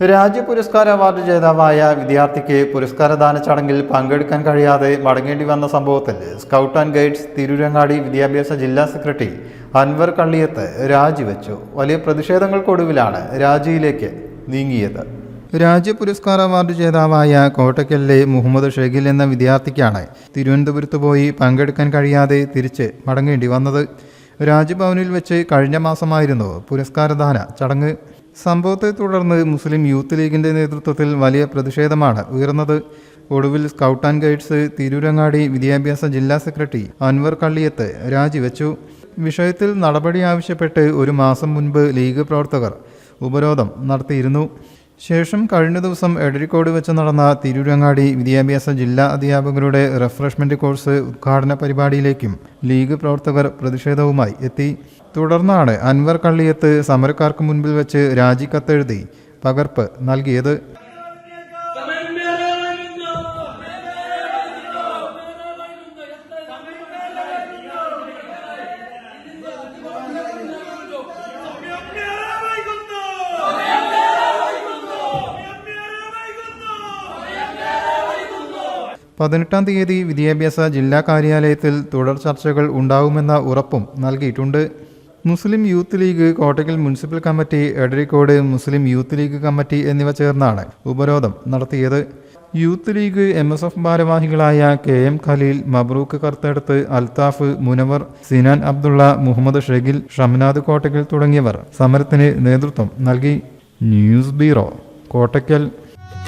രാജ്യ പുരസ്കാര അവാർഡ് ജേതാവായ വിദ്യാർത്ഥിക്ക് പുരസ്കാരദാന ചടങ്ങിൽ പങ്കെടുക്കാൻ കഴിയാതെ മടങ്ങേണ്ടി വന്ന സംഭവത്തിൽ സ്കൗട്ട് ആൻഡ് ഗൈഡ്സ് തിരൂരങ്ങാടി വിദ്യാഭ്യാസ ജില്ലാ സെക്രട്ടറി അൻവർ കള്ളിയത്ത് രാജിവെച്ചു. വലിയ പ്രതിഷേധങ്ങൾക്കൊടുവിലാണ് രാജിയിലേക്ക് നീങ്ങിയത്. രാജ്യ പുരസ്കാര അവാർഡ് ജേതാവായ കോട്ടക്കലിലെ മുഹമ്മദ് ഷെഗിൽ എന്ന വിദ്യാർത്ഥിക്കാണ് തിരുവനന്തപുരത്ത് പോയി പങ്കെടുക്കാൻ കഴിയാതെ തിരിച്ച് മടങ്ങേണ്ടി വന്നത്. രാജ്ഭവനിൽ വെച്ച് കഴിഞ്ഞ മാസമായിരുന്നു പുരസ്കാരദാന ചടങ്ങ്. സംഭവത്തെ തുടർന്ന് മുസ്ലിം യൂത്ത് ലീഗിന്റെ നേതൃത്വത്തിൽ വലിയ പ്രതിഷേധമാണ് ഉയർന്നത്. ഒടുവിൽ സ്കൗട്ട് ആൻഡ് ഗൈഡ്സ് തിരൂരങ്ങാടി വിദ്യാഭ്യാസ ജില്ലാ സെക്രട്ടറി അൻവർ കള്ളിയത്ത് രാജിവെച്ചു. വിഷയത്തിൽ നടപടി ആവശ്യപ്പെട്ട് ഒരു മാസം മുൻപ് ലീഗ് പ്രവർത്തകർ ഉപരോധം നടത്തിയിരുന്നു. ശേഷം കഴിഞ്ഞ ദിവസം എടരിക്കോട് വെച്ച് നടന്ന തിരൂരങ്ങാടി വിദ്യാഭ്യാസ ജില്ലാ അധ്യാപകരുടെ റിഫ്രഷ്മെന്റ് കോഴ്സ് ഉദ്ഘാടന പരിപാടിയിലേക്കും ലീഗ് പ്രവർത്തകർ പ്രതിഷേധവുമായി എത്തി. തുടർന്നാണ് അൻവർ കള്ളിയത്ത് സമരക്കാർക്ക് മുൻപിൽ വെച്ച് രാജിക്കത്തെഴുതി പകർപ്പ് നൽകിയത്. പതിനെട്ടാം തീയതി വിദ്യാഭ്യാസ ജില്ലാ കാര്യാലയത്തിൽ തുടർ ചർച്ചകൾ ഉണ്ടാവുമെന്ന ഉറപ്പും നൽകിയിട്ടുണ്ട്. Muslim youth league Kottakkal municipal committee Edarikode Muslim youth league committee എന്നിവ ചേർന്നാണ് ഉപരോധം നടത്തിയത്. Youth league M S F ഭാരവാഹികളായ കെ എം ഖലീൽ മബ്രൂക്ക് കർത്തെടുത്ത് അൽത്താഫ് മുനവർ സിനാൻ അബ്ദുള്ള മുഹമ്മദ് ഷെഗിൽ ഷംനാദ് കോട്ടയ്ക്കൽ തുടങ്ങിയവർ സമരത്തിന് നേതൃത്വം നൽകി. News bureau Kottakkal